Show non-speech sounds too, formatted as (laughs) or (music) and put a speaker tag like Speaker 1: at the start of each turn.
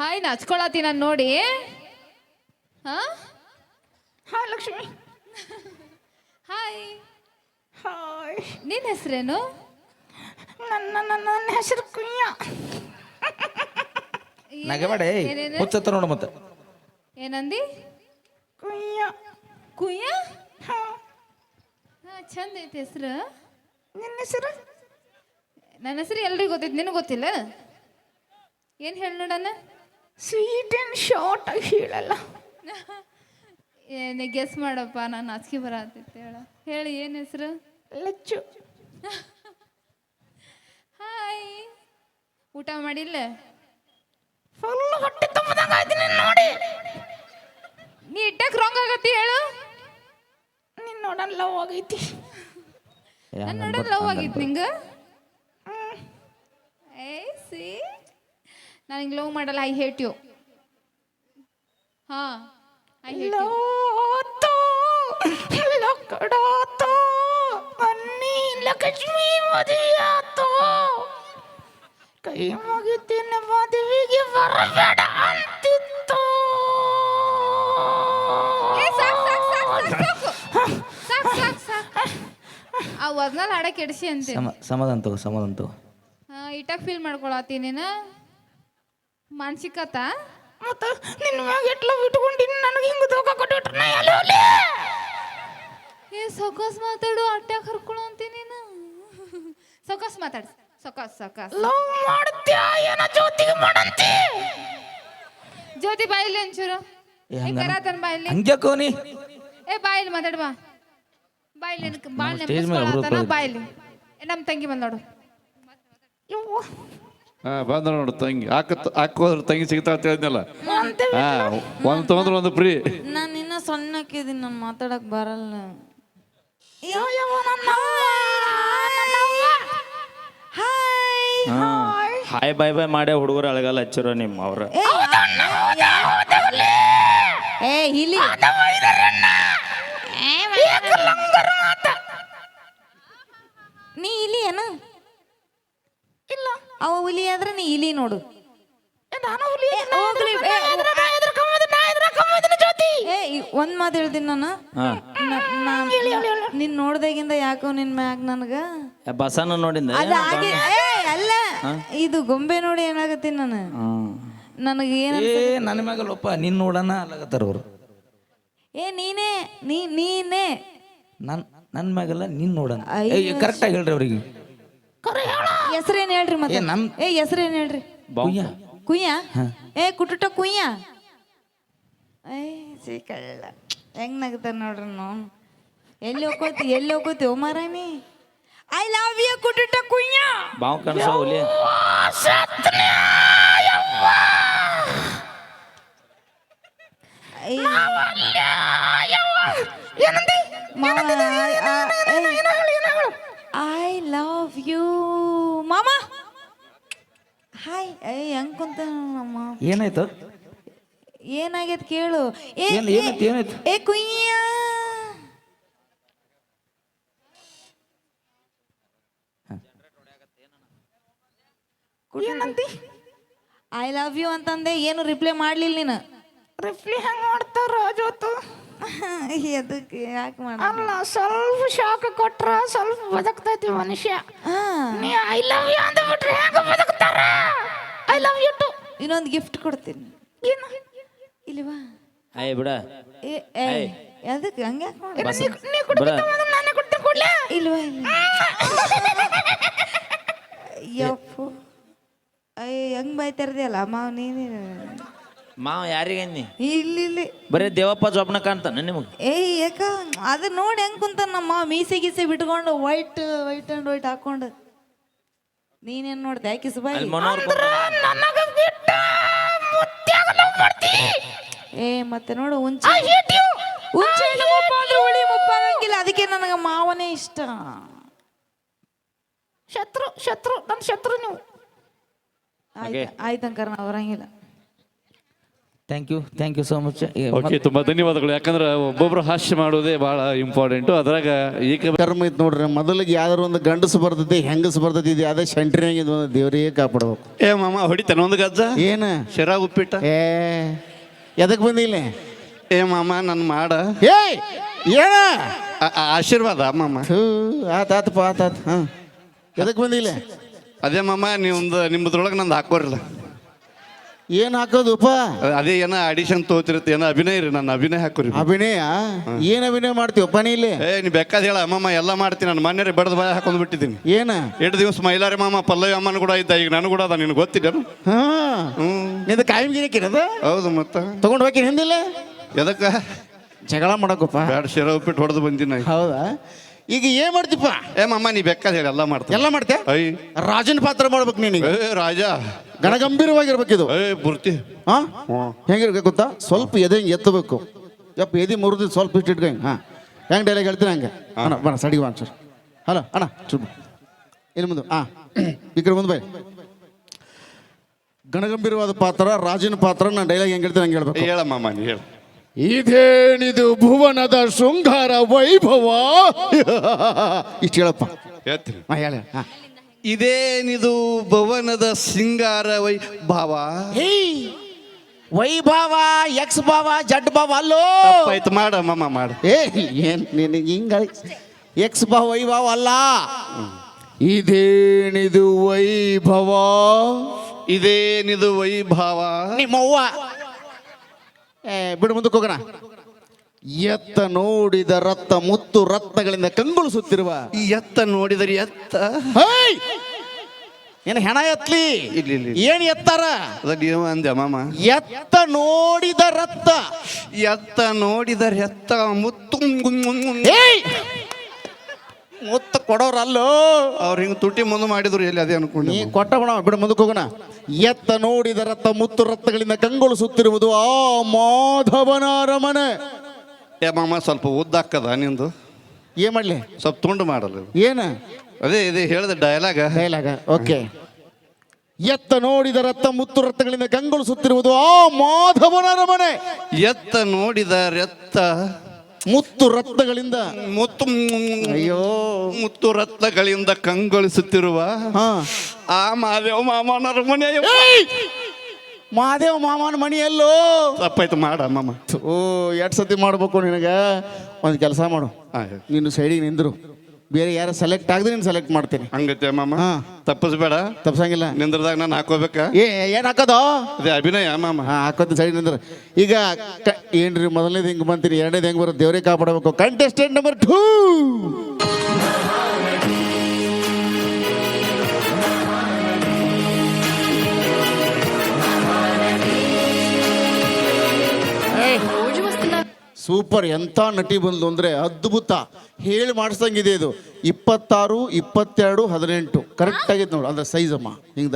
Speaker 1: Hi ನಚ್ಕೊಳತಿ ನಾನು ನೋಡಿ. ಹಾ?
Speaker 2: ಹಾಯ್ ಲಕ್ಷ್ಮಿ.
Speaker 1: ಹಾಯ್.
Speaker 2: ಹಾಯ್.
Speaker 1: ನಿನ್ನ ಹೆಸರೇನು?
Speaker 2: ನನ್ನ ನನ್ನ ನನ್ನ ಹೆಸರು ಕುಯ್ಯ.
Speaker 3: ನಗಬೇಡ? ಹುಚ್ಚತ್ತ ನೋಡು ಮತ್ತೆ.
Speaker 1: ಏನಂದಿ?
Speaker 2: ಕುಯ್ಯ.
Speaker 1: ಕುಯ್ಯ?
Speaker 2: ಹಾ.
Speaker 1: ಹಾ ಚಂದ ಐತಿ ಹೆಸರು.
Speaker 2: ನಿನ್ನ ಹೆಸರು?
Speaker 1: ನನ್ನ ಹೆಸರು ಎಲ್ರಿಗೂ ಗೊತ್ತೈತಿ ನಿನಗೆ ಗೊತ್ತಿಲ್ಲ? ಏನು ಹೇಳಿ ನೋಡಣ
Speaker 2: ಸ್ವೀಟ್ ಆ್ಯಂಡ್ ಶಾರ್ಟ್ ಆಗಿ ಹೇಳಲ್ಲ. (laughs)
Speaker 1: ಏನೇ ಗೆಸ್ ಮಾಡಪ್ಪ ನಾನು ನಾಚಿಕೆ ಬರತ್ತಿತ್ತು ಹೇಳ. ಹೇಳಿ ಏನು ಹೆಸರು?
Speaker 2: ಲಚ್ಚು. (laughs)
Speaker 1: ಹಾಯ್ ಊಟ ಮಾಡಿಲ್ಲ?
Speaker 2: ಫುಲ್ ಹೊಟ್ಟೆ ತುಂಬದಂಗ ಆಯ್ತು ನೋಡಿ.
Speaker 1: ನೀ ಇಟ್ಟಕ್ಕೆ ರಾಂಗ್ ಆಗತ್ತಿ ಹೇಳು.
Speaker 2: ನೀನು ನೋಡನ್ ಲವ್ ಆಗೈತಿ.
Speaker 1: ನನ್ನ ನೋಡೋಣ ಲವ್ ಆಗೈತಿ ನಿಂಗೆ ಏ ಸಿ ನಾನು ಹಿಂಗೆ ಲವ್ ಮಾಡಲ್ಲ ಐ ಹೇಟ್ ಯು ಹಾಂ ಐ ಹೇಟ್ ಯು
Speaker 2: ಲೋತೋ ಲಕ್ಕಡಾತೋ ಅನ್ನಿ ಲಕ್ಷ್ಮಿ ಮದುವೆಯಾತೋ ಕೈ ಮುಗಿತಿನ ಮದುವೆಗೆ ಬರಬೇಡ ಅಂತಿತ್ತು.
Speaker 1: ಏ ಸಾಕು ಸಾಕು ಸಾಕು ಸಾಕು ಸಾಕು ಸಾಕು ಆ ಹಾಡ ಕೆಡಿಸಿ ಅಂತ
Speaker 3: ಸಮ ಸಮಾಧಾನ ತಗೋ ಸಮಾಧಾನ ತಗೋ.
Speaker 1: ಹಾಂ ಇಟ್ಟಾಗ ಫೀಲ್ ಮಾಡ್ಕೊಳತ್ತೀನಿ ನೀನು. ಮಾನಸಿಕತ?
Speaker 2: ಮತ್ತ ನಿನ್ನ ಮ್ಯಾಗ ಎಟ್ಲ ಇಟ್ಕೊಂಡಿನಿ ನನಗೆ ಹಿಂಗ ದೋಖ ಕೊಟ್ಟಿಟ್ರ ನಾ ಎಲ್ಲ ಹೋಗ್ಲಿ?
Speaker 1: ಏ ಸೊಕಾಸ್ ಮಾತಾಡು ಅಟ್ಯಾಗ ಹರ್ಕೊಳು ಅಂತಿ ನೀನು. ಸೊಕಾಸ್ ಮಾತಾಡು ಸೊಕಾಸ್ ಸೊಕಾಸ್.
Speaker 2: ಲವ್ ಮಾಡ್ತ್ಯಾ? ಏನ ಜ್ಯೋತಿಗೆ ಮಾಡಂತಿ?
Speaker 1: ಜ್ಯೋತಿ ಬಾಯಿಲಿ ಒಂಚೂರು.
Speaker 3: ಏ
Speaker 1: ಏ
Speaker 3: ಹಂಗ
Speaker 1: ಕರಾತನ್ ಬಾಯಿಲಿ.
Speaker 3: ಹಂಗ್ಯಾಕೋ ನೀ
Speaker 1: ಏ ಬಾಯಿಲಿ ಮಾತಾಡ್ ಬಾ. ಬಾಯಿಲಿ ಬಾಳ್
Speaker 3: stage ಮೇಲೆ ಕೂತಿದ್ರು.
Speaker 1: ಬಾಯಿಲಿ. ಏ ನಮ್ಮ ತಂಗಿ ಬಂದ್ ನೋಡು.
Speaker 2: ಯವ್ವ.
Speaker 4: ಹಾ ಬಂದ ನೋಡು ತಂಗಿ. ಹಾಕ ಹಾಕೋದ್ರ ತಂಗಿ ಸಿಗ್ತಾ ಅಂತ ಹೇಳಿದ್ನಲ್ಲ. ಹಾ ಒಂದು ಪ್ರೀ ಒಂದು ಫ್ರೀ
Speaker 5: ನಾನು ಇನ್ನ ಸಣ್ಣಕ್ಕಿದ್ದೀನಿ ನಾನು ಮಾತಾಡಕ್ ಬರಲ್ಲ.
Speaker 2: ನನ್ನವ್ವ ನನ್ನವ್ವ
Speaker 5: ಹಾಯ್.
Speaker 6: ಹಾಯ್ ಬಾಯ್ ಬಾಯ್ ಮಾಡೇ ಹುಡುಗರು ಅಳಗಲ್ಲ ಹಚ್ಚಿರೋ ನಿಮ್ಮ ಅವ್ರ.
Speaker 5: ಏ ಇಲಿ. ನೀ ಇಲ್ಲಿ ಏನ?
Speaker 2: ಇಲ್ಲ.
Speaker 5: ಅವ ಹುಲಿ ಆದ್ರೆ ನೀ ಇಲಿ ನೋಡು
Speaker 2: ಏ, ನಾನು
Speaker 5: ಒಂದ್ ಮಾತು ಹೇಳ್ತೀನಿ ನಾನು ನಾನ್ ನಿನ್ ನೋಡ್ದಾಗಿಂದ ಯಾಕೋ ನಿನ್ ಮ್ಯಾಗ ನನ್ಗ
Speaker 6: ಬಸನ ನೋಡಿಂದ
Speaker 5: ಅದಾಗಿ ಏ ಅಲ್ಲ ಇದು ಗೊಂಬೆ ನೋಡಿ ಏನಾಗತ್ತೀನಿ ನಾನು ನನಗೆ ಏನ
Speaker 3: ಏ ನನ್ನ ಮ್ಯಾಗಲ್ಲಪ್ಪ ನಿನ್ನ ನೋಡಣ ಅಲ್ಲಾಗತ್ತಾರ ಅವರು
Speaker 5: ಏ ನೀನೇ ನೀ ನೀನೇ
Speaker 3: ನನ್ ನನ್ನ ಮ್ಯಾಗಲ್ಲ ನಿನ್ ನೋಡಣ ಕರೆಕ್ಟಾಗಿ ಹೇಳ್ರಿ ಅವ್ರಿಗೆ
Speaker 5: ಹೆಸ್ರೇನ್ ಹೇಳ್ರಿ
Speaker 3: ಏ
Speaker 5: ಮತ್ತೆ
Speaker 3: ನಮ್
Speaker 5: ಏ ಹೆಸ್ರೇನ್ ಹೇಳ್ರಿ?
Speaker 3: ಕುಯ್ಯ.
Speaker 5: ಕುಯ್ಯ? ಏ ಕುಟುಟ ಕುಯ್ಯ? ಏ ಸಿಕ್ಕಲ್ಲ ಹೆಂಗ್ ನಗ್ತಾರ ನೋಡ್ರಿ ನಾವು ಎಲ್ಲಿ ಹೋಗೋತಿ ಎಲ್ಲಿ ಹೋಗೋತಿ ಓ ಮಾರಾಣಿ? ಐ ಲವ್ ಯು ಕುಟುಟ ಕುಯ್ಯ.
Speaker 6: ಬಾವು ಕನಸೋ ಹುಲಿ.
Speaker 5: ಐ- ಐ ಲವ್ ಯು ಮಾಮ? ಹಾಯ್ ಏ ಹೆಂಗ್ ಕುಂತ ನಮ್ಮ
Speaker 3: ಏನಾಯ್ತು?
Speaker 5: ಏನಾಗೈತ್ ಕೇಳು. ಏ
Speaker 3: ಏನ್ ಏನಾಯ್ತು ಏನಾಯ್ತು?
Speaker 5: ಏ ಕುಯ್ಯ?
Speaker 2: ಏನಂತಿ?
Speaker 5: ಐ ಲವ್ ಯು ಅಂತಂದೆ ಏನು ರಿಪ್ಲೈ ಮಾಡ್ಲಿಲ್ಲ ನೀನು?
Speaker 2: ರಿಪ್ಲೈ ಹೆಂಗ್ ಮಾಡ್ತಾರ ಜ್ಯೋತು (laughs)
Speaker 5: ಎದಕ್ಕೆ? ಯಾಕೆ ಮಾಡ
Speaker 2: ಅಲ್ಲ ಸ್ವಲ್ಪ ಶಾಖ ಕೊಟ್ರ ಸ್ವಲ್ಪ ಬದುಕ್ತೈತಿ ಮನುಷ್ಯ.
Speaker 5: ಹಾ.
Speaker 2: ನೀ ಐ ಲವ್ ಯು ಅಂತ ಬಿಟ್ರೆ ಹೆಂಗ ಬದುಕ್ತಾರ? ಐ ಲವ್ ಯು ಟು
Speaker 5: ಇನ್ನೊಂದು ಗಿಫ್ಟ್ ಕೊಡ್ತೀನಿ.
Speaker 2: ಏನು?
Speaker 5: ಇಲ್ಲಿ ಬಾ.
Speaker 6: ಬಿಡ.
Speaker 5: ಏ ಏ ಎದಕ್ಕೆ? ಹಂಗೆ ಯಾಕೆ ಮಾಡ
Speaker 6: ಬಸ
Speaker 2: ನೀ
Speaker 6: ಬಿಡ.
Speaker 2: ಕುಡ್ಕೊಂಡು ನಾನೇ ಕೊಡ್ತೀನಿ ಕೊಡ್ಲೇ?
Speaker 5: ಇಲ್ವಾ ಇಲ್ಲ ಯಪ್ಪು (laughs) ಅಯ್ಯ ಹೆಂಗ್ ಬಾಯ್ತಾರದಿಯಲ್ಲ ಮಾವ ನೀನೇ.
Speaker 6: ಮಾವ ಯಾರಿಗೆ
Speaker 5: ಇಲ್ಲಿ ಇಲ್ಲಿ.
Speaker 6: ಬರೀ ದೇವಪ್ಪ ಜೋಬ್ನ ಕಾಣ್ತಾನೆ ನಿಮಗೆ?
Speaker 5: ಏಯ್ ಯಾಕ ಅದು ನೋಡಿ ಹೆಂಗ್ ಕುಂತ ನಮ್ಮ ಮೀಸೆ ಗೀಸೆ ಬಿಟ್ಕೊಂಡು ವೈಟ್ ವೈಟ್ ಅಂಡ್ ವೈಟ್ ಹಾಕೊಂಡು. ನೀನೇನ್ ನೋಡ್ದೆ? ಯಾಕೆ ಬಾಯಿ
Speaker 6: ಅಲ್ಲಿ
Speaker 2: ಲವ್
Speaker 5: ಏ ಮತ್ತೆ ನೋಡು ಉಂಚೆ ಉಂಚೆ ಮುಪ್ಪ ಅಂದ್ರೆ ಉಳಿ ಮುಪ್ಪಾಗಂಗಿಲ್ಲ. ಅದಕ್ಕೆ ನನಗೆ ಮಾವನೇ ಇಷ್ಟ.
Speaker 2: ಶತ್ರು ಶತ್ರು ನನ್ನ ಶತ್ರು ನೀವು.
Speaker 5: ಆಯ್ತು ಆಯ್ತಂಕರ ನಾವು ಬರಂಗಿಲ್ಲ.
Speaker 3: Thank you thank you so much
Speaker 4: okay ತುಂಬ ಧನ್ಯವಾದಗಳು. ಯಾಕಂದ್ರೆ ಒಬ್ಬೊಬ್ರು ಹಾಸ್ಯ ಮಾಡೋದೇ ಬಹಳ ಇಂಪಾರ್ಟೆಂಟು ಅದ್ರಾಗ ಏಕ
Speaker 7: ಕರ್ಮ ಐತೆ ನೋಡ್ರಿ ಮೊದಲಿಗೆ ಯಾವ್ದಾರು ಒಂದು ಗಂಡಸು ಬರ್ತೈತಿ ಹೆಂಗಸು ಬರ್ತೈತಿ ಇದು ಯಾವ್ದೇ ಸೆಂಟ್ರಿನಾಗ ಇದು ಒಂದು ದೇವರೇ ಕಾಪಾಡ್ಬೇಕು.
Speaker 4: ಏ ಮಾಮ ಹೊಡಿತಾನೆ ಒಂದು ಗಜ್ಜ?
Speaker 7: ಏನು?
Speaker 4: ಶಿರಾ ಉಪ್ಪಿಟ್ಟ?
Speaker 7: ಏ ಎದಕ್ಕೆ ಬಂದಿಲ್ಲ
Speaker 4: ಏ ಮಾಮ ನನ್ನ ಮಾಡ.
Speaker 7: ಏಯ್ ಏನ?
Speaker 4: ಆ- ಆ- ಆಶೀರ್ವಾದ ಮಾಮ.
Speaker 7: ಥೂ, ಆತಾತಪ್ಪ ಆತಾತ್ ಹಾಂ ಎದಕ್ಕೆ ಹಾ. ಎದಕ್ ಬಂದಿಲ್ಲ
Speaker 4: ಅದೇ ಮಾಮ ನೀವೊಂದು ನಿಮ್ಮದ್ರೊಳಗೆ ನಂದು ಹಾಕೋರಿಲ್ಲ.
Speaker 7: ಏನ್ ಹಾಕೋದುಪ್ಪ
Speaker 4: ಅದೇ ಏನ ಆಡಿಷನ್ ತೋತಿರುತ್ತೆ ಏನೋ ಅಭಿನಯ ರೀ ನನ್ನ ಅಭಿನಯ ಹಾಕೋರಿ.
Speaker 7: ಅಭಿನಯ? ಏನ್ ಅಭಿನಯ ಮಾಡ್ತೀವಪ್ಪ ನೀ ಇಲ್ಲಿ?
Speaker 4: ಏ ನೀ ಬೇಕಾದ ಹೇಳ ಅಮ್ಮಮ್ಮ ಎಲ್ಲ ಮಾಡ್ತೀನಿ ನಾನು ಮನೆ ಬಡದ ಬಾಯ ಹಾಕೊಂಡು ಬಿಟ್ಟಿದ್ದೀನಿ.
Speaker 7: ಏನ?
Speaker 4: ಎರಡು ದಿವಸ ಮೈಲಾರಿ ಮಾಮ ಪಲ್ಲವಿ ಅಮ್ಮನ ಕೂಡ ಇದ್ದ ಈಗ ನಾನು ಕೂಡ ಅದ ನಿನಗೆ
Speaker 7: ಗೊತ್ತಿದ್ದ
Speaker 4: ಹ್ಮ್.
Speaker 7: ನಿಂದ ಕಾಯಂ ಗಿರಕಿರದ
Speaker 4: ಹೌದು ಮತ್ತ.
Speaker 7: ತಗೊಂಡ್ ಹೋಗಿ ಹಿಂದಿಲ್ಲ?
Speaker 4: ಎದಕ್ಕ?
Speaker 7: ಜಗಳ ಮಾಡಕಪ್ಪ
Speaker 4: ಎರಡು ಶಿರ ಉಪ್ಪಿಟ್ಟು ಹೊಡೆದು ಬಂದಿನ
Speaker 7: ಹೌದಾ? ಈಗ ಏನ್ ಮಾಡ್ತಿಪ್ಪ?
Speaker 4: ಏ ಮಮ್ಮ ನೀ ಬೇಕಾದ ಹೇಳಿ ಎಲ್ಲ ಮಾಡ್ತೀನಿ.
Speaker 7: ಎಲ್ಲ ಮಾಡ್ತೀಯ?
Speaker 4: ಐ.
Speaker 7: ರಾಜನ ಪಾತ್ರ ಮಾಡ್ಬೇಕು ನೀನೀಗ
Speaker 4: ಏ ರಾಜ.
Speaker 7: ಗಣಗಂಭೀರವಾಗಿರ್ಬೇಕಿದು
Speaker 4: ಏ ಪೂರ್ತಿ
Speaker 7: ಹಾ ಹೆಂಗಿರ್ಬೇಕು ಗೊತ್ತಾ? ಸ್ವಲ್ಪ ಎದೆ ಹಿಂಗೆ ಎತ್ತಬೇಕು. ಯಪ್ಪ ಎದೆ ಮುರಿದು ಸ್ವಲ್ಪ ಇಟ್ಟು ಇಟ್ಕೊಂಗ್ ಹಾ. ಹೆಂಗ್ ಡೈಲಾಗ್ ಹೇಳ್ತೀನಿ ಹಂಗೆ? ಅಣ್ಣ ಬಣ್ಣ ಸಡಿಗೆ ಬಾ ಸರ್ ಹಲೋ ಅಣ್ಣ ಚುಪ್. ಇನ್ನು ಮುಂದೆ ಹಾ. ಈ ಕಡೆ ಮುಂದೆ ಬೈ. ಗಣಗಂಭೀರವಾದ ಪಾತ್ರ ರಾಜನ ಪಾತ್ರ ನಾನು ಡೈಲಾಗ್ ಹೆಂಗ್ ಹೇಳ್ತೀನಿ ಹಂಗೆ ಹೇಳ್ಬೇಕು.
Speaker 4: ಹೇಳಮ್ಮ ನೀ ಹೇಳ. (laughs)
Speaker 7: ಇದೇನಿದು ಭುವನದ ಶೃಂಗಾರ ವೈಭವ? ಇಷ್ಟು ಹೇಳಪ್ಪ.
Speaker 4: ಹೇಳ್ತೀನಿ
Speaker 7: ಹಾ ಹೇಳ. ಹಾ.
Speaker 4: ಇದೇನಿದು ಭವನದ ಸಿಂಗಾರ ವೈ ಭಾವ?
Speaker 7: ಹೇಯ್ ವೈಭವ ಎಕ್ಸ್ ಭಾವ ಜಡ್ ಭಾವ ಅಲ್ಲೋ?
Speaker 4: ಆಯ್ತು ಮಾಡ ಮಾಮ ಮಾಡ.
Speaker 7: ಏ ಏನ್ ನಿನಗೆ ಹಿಂಗ ಎಕ್ಸ್ ಭಾವ ವೈಭವ ಅಲ್ಲ? ಇದೇನಿದು ವೈಭವ?
Speaker 4: ಇದೇನಿದು ವೈಭವ?
Speaker 7: ನಿಮ್ಮವ್ವ. ಏ ಬಿಡು ಮುಂದಕ್ಕೆ ಹೋಗೋಣ. ಎತ್ತ ನೋಡಿದ ರತ್ತ ಮುತ್ತು ರತ್ನಗಳಿಂದ ಕಂಗೊಳಿಸುತ್ತಿರುವ.
Speaker 4: ಈ ಎತ್ತ ನೋಡಿದರೆ ಎತ್ತ.
Speaker 7: ಹೇಯ್! ಏನ್ ಹೆಣ ಎತ್ಲಿ?
Speaker 4: ಇಲ್ಲಿ, ಇಲ್ಲಿ.
Speaker 7: ಏನ್ ಎತ್ತಾರ?
Speaker 4: ಅಂದೆ ಮಾಮ?
Speaker 7: ಎತ್ತ ನೋಡಿದ ರತ್ತ
Speaker 4: ಎತ್ತ ನೋಡಿದರೆ ಎತ್ತ ಮುತ್ತು
Speaker 7: ಏಯ್ ಮುತ್ತ ಕೊಡೋರಲ್ಲೋ?
Speaker 4: ಅವ್ರು ಹಿಂಗೆ ತುಟಿ ಮುಂದೆ ಮಾಡಿದ್ರು ಎಲ್ಲಿ ಅದೇ ಅನ್ಕೊಂಡು
Speaker 7: ನೀ ಕೊಟ್ಟ ಬಣ ಬಿಡು ಮುಂದಕ್ಕೆ ಹೋಗೋಣ. ಎತ್ತ ನೋಡಿದ ರಥ ಮುತ್ತು ರತ್ನಗಳಿಂದ ಕಂಗೊಳಿಸುತ್ತಿರುವುದು ಆ ಮಾಧವನ ಅರಮನೆ.
Speaker 4: ಏ ಮಾಮ ಸ್ವಲ್ಪ ಉದ್ದಾಕದ ನಿಂದು?
Speaker 7: ಏನ್ ಮಾಡ್ಲಿ?
Speaker 4: ಸ್ವಲ್ಪ ತುಂಡು ಮಾಡಲ್ಲ
Speaker 7: ಏನ?
Speaker 4: ಅದೇ ಇದೇ ಹೇಳಿದ ಡೈಲಾಗ
Speaker 7: ಡೈಲಾಗ ಓಕೆ ಎತ್ತ ನೋಡಿದ ರಥ ಮುತ್ತು ರತ್ನಗಳಿಂದ ಕಂಗೊಳಿಸುತ್ತಿರುವುದು ಆ ಮಾಧವನ ಅರಮನೆ.
Speaker 4: ಎತ್ತ ನೋಡಿದ ಎತ್ತ
Speaker 7: ಮುತ್ತು ರತ್ನಗಳಿಂದ.
Speaker 4: ಮುತ್ತು
Speaker 7: ಅಯ್ಯೋ.
Speaker 4: ಮುತ್ತು ರತ್ನಗಳಿಂದ ಕಂಗೊಳಿಸುತ್ತಿರುವ
Speaker 7: ಹಾ.
Speaker 4: ಆ ಮಾದೇವ ಮಾಮನರ ಮನೆ!
Speaker 7: ಮಾದೇವ ಮಾಮನ ಮನೆಯಲ್ಲೋ?
Speaker 4: ತಪ್ಪಾಯ್ತು ಮಾಡ ಮಾಮ.
Speaker 7: ಓ ಎರಡು ಸತಿ ಮಾಡ್ಬೇಕು ನಿನಗೆ? ಒಂದು ಕೆಲಸ ಮಾಡು. ನೀನು ಸೈಡಿಗೆ ನಿಂದ್ರು. ಬೇರೆ ಯಾರು ಸೆಲೆಕ್ಟ್ ಆಗದೆ ನೀನು ಸೆಲೆಕ್ಟ್ ಮಾಡ್ತೀನಿ.
Speaker 4: ಹಂಗತ್ತೆ ಮಾಮ.
Speaker 7: ಹಾ.
Speaker 4: ತಪ್ಪಿಸ್ಬೇಡ.
Speaker 7: ತಪ್ಸಂಗಿಲ್ಲ
Speaker 4: ನಿಂದ್ರದಾಗ ನಾನು ಹಾಕೋಬೇಕ?
Speaker 7: ಏ ಏನು ಹಾಕೋದು?
Speaker 4: ಅದೇ ಅಭಿನಯ ಮಾಮ.
Speaker 7: ಹಾಂ ಹಾಕೋದು ಸರಿ ನಿಂದ್ರ. ಈಗ ಕ- ಏನ್ರಿ ಮೊದಲನೇದು ಹಿಂಗೆ ಬಂತೀರಿ? ಎರಡನೇದು ಹೆಂಗೆ ಬರುತ್ತೆ? ದೇವರೇ ಕಾಪಾಡಬೇಕು. ಕಂಟೆಸ್ಟೆಂಟ್ ನಂಬರ್ ಟೂ ಸೂಪರ್ ಎಂಥ ನಟಿ ಬಂದು ಅಂದರೆ ಅದ್ಭುತ. ಹೇಳಿ ಮಾಡಿಸ್ದಂಗಿದೆ ಇದು. ಇಪ್ಪತ್ತಾರು ಇಪ್ಪತ್ತೆರಡು ಹದಿನೆಂಟು. ಕರೆಕ್ಟ್ ಆಗೈತೆ ನೋಡು ಅಂದ್ರೆ ಸೈಜ್ ಅಮ್ಮ. ಹಿಂಗ್ದ?